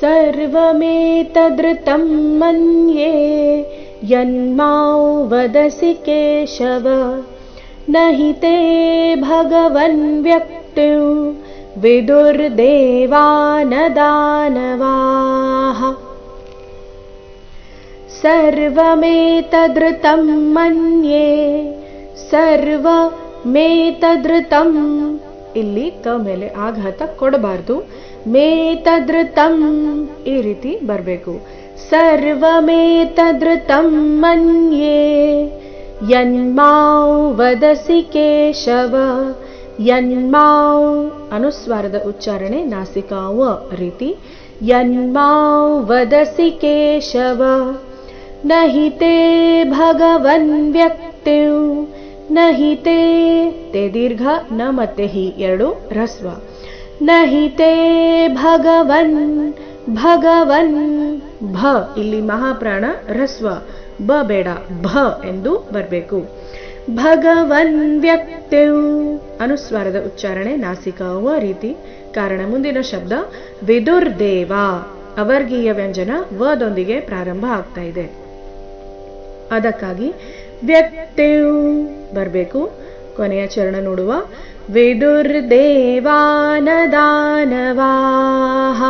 सर्वमेतदृतं मन्ये यन्मा वदसि केशव। न हि ते भगवन् व्यक्तु विदुर्देवानदानवाः। सर्वमेतदृतं मन्ये सर्वमेतदृतं ಇಲ್ಲಿ ಕ ಮೇಲೆ ಆಘಾತ ಕೊಡಬಾರ್ದು. ಮೇತದೃತಂ ಈ ರೀತಿ ಬರಬೇಕು. ಸರ್ವಮೇ ತದೃತಂ ಮನ್ಯೇ ಯನ್ಮಾವ್ ವದಸಿ ಕೇಶವ, ಯನ್ಮಾವ್ ಅನುಸ್ವಾರದ ಉಚ್ಚಾರಣೆ ನಾಸಿಕಾವ ರೀತಿ. ಯನ್ಮಾವ್ ವದಸಿ ಕೇಶವ, ನಹಿತೇ ಭಗವನ್ ವ್ಯಕ್ತಿಯು ನ ತೆ ದೀರ್ಘ ನ ಮತ್ತೆ ಹಿ ಎರಡು ರಸ್ವ. ನಹಿತೆ ಭಗವನ್ ಭಗವನ್ ಭ, ಇಲ್ಲಿ ಮಹಾಪ್ರಾಣ ರಸ್ವ. ಬ ಬೇಡ, ಭ ಎಂದು ಬರಬೇಕು. ಭಗವನ್ ವ್ಯಕ್ತಿಯು ಅನುಸ್ವಾರದ ಉಚ್ಚಾರಣೆ ನಾಸಿಕ ರೀತಿ. ಕಾರಣ ಮುಂದಿನ ಶಬ್ದ, ವಿದುರ್ದೇವ. ಅವರ್ಗೀಯ ವ್ಯಂಜನ ವದೊಂದಿಗೆ ಪ್ರಾರಂಭ ಆಗ್ತಾ ಇದೆ. ಅದಕ್ಕಾಗಿ ವ್ಯಕ್ತಿಯು ಬರಬೇಕು ಕೊನೆಯ ಚರಣ ನೋಡುವ. ವಿದುರ್ದೇವಾನ ದಾನವಾಹ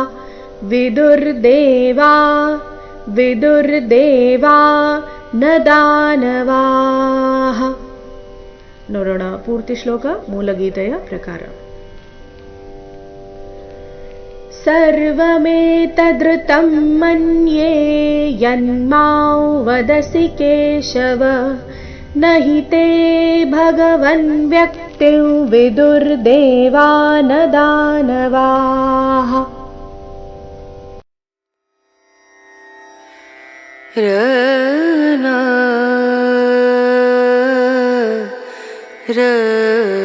ವಿದುರ್ದೇವಾ ವಿದುರ್ದೇವಾ ನ ದಾನವಾಹ ನೋಡೋಣ ಪೂರ್ತಿ ಶ್ಲೋಕ ಮೂಲಗೀತೆಯ ಪ್ರಕಾರ. सर्वमेतदृतं मन्ये यन्मां वदसि केशव। न हि ते भगवन् व्यक्तिं विदुर्देवान दानवाः र